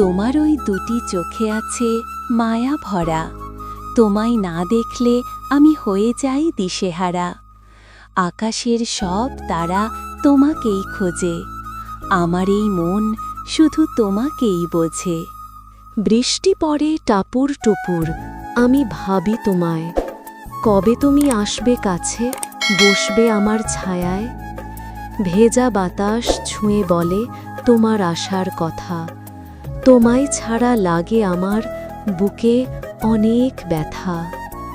তোমার ওই দুটি চোখে আছে মায়া ভরা। তোমায় না দেখলে আমি হয়ে যাই দিশেহারা। আকাশের সব তারা তোমাকেই খোঁজে। আমার এই মন শুধু তোমাকেই বোঝে। বৃষ্টি পড়ে টাপুর টুপুর, আমি ভাবি তোমায়। কবে তুমি আসবে কাছে, বসবে আমার ছায়ায়? ভেজা বাতাস ছুঁয়ে বলে তোমার আসার কথা। তোমায় ছাড়া লাগে আমার বুকে অনেক ব্যথা।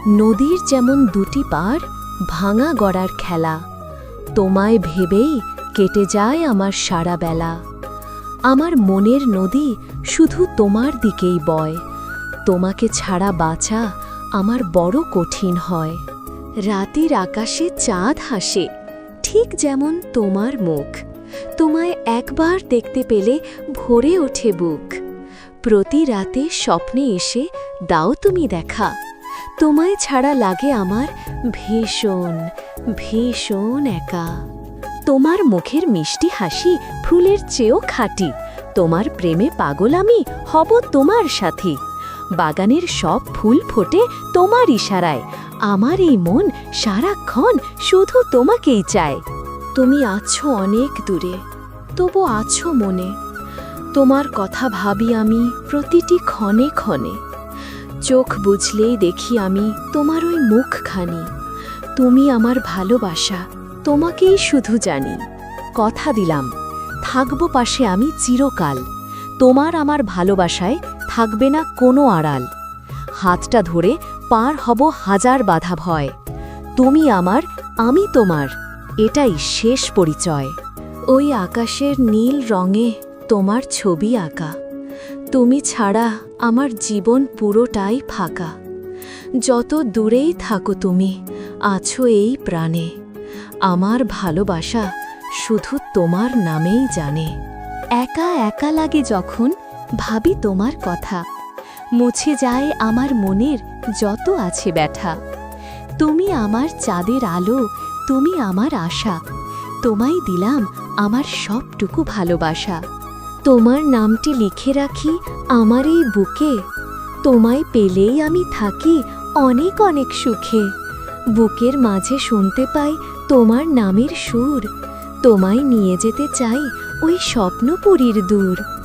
নদীর যেমন দুটি পার, ভাঙা গড়ার খেলা। তোমায় ভেবেই কেটে যায় আমার সারা বেলা। আমার মনের নদী শুধু তোমার দিকেই বয়। তোমাকে ছাড়া বাঁচা আমার বড় কঠিন হয়। রাতের আকাশে চাঁদ হাসে, ঠিক যেমন তোমার মুখ। তোমায় একবার দেখতে পেলে ভরে ওঠে বুক। প্রতি রাতে স্বপ্নে এসে দাও তুমি দেখা। তোমায় ছাড়া লাগে আমার ভীষণ ভীষণ একা। তোমার মুখের মিষ্টি হাসি ফুলের চেয়েও খাঁটি। তোমার প্রেমে পাগল আমি হব তোমার সাথী। বাগানের সব ফুল ফোটে তোমার ইশারায়। আমার এই মন সারাক্ষণ শুধু তোমাকেই চায়। তুমি আছো অনেক দূরে, তবু আছো মনে। তোমার কথা ভাবি আমি প্রতিটি ক্ষণে ক্ষণে। চোখ বুঝলেই দেখি আমি তোমার ওই মুখখানি। তুমি আমার ভালোবাসা, তোমাকেই শুধু জানি। কথা দিলাম, থাকব পাশে আমি চিরকাল। তোমার আমার ভালোবাসায় থাকবে না কোনো আড়াল। হাতটা ধরে পার হব হাজার বাধা ভয়। তুমি আমার, আমি তোমার। এটাই শেষ পরিচয়। ওই আকাশের নীল রঙে তোমার ছবি আঁকা। তুমি ছাড়া আমার জীবন পুরোটাই ফাঁকা। যত দূরেই থাকো তুমি, আছো এই প্রাণে। আমার ভালোবাসা শুধু তোমার নামেই জানে। একা একা লাগে যখন ভাবি তোমার কথা। মুছে যায় আমার মনের যত আছে ব্যথা। তুমি আমার চাঁদের আলো তুমি আমার আশা। তোমায় দিলাম আমার সবটুকু ভালোবাসা। তোমার নামটি লিখে রাখি আমার এই বুকে। তোমায় পেলেই আমি থাকি অনেক অনেক সুখে। বুকের মাঝে শুনতে পাই তোমার নামের সুর। তোমায় নিয়ে যেতে চাই ওই স্বপ্নপুরীর দূর।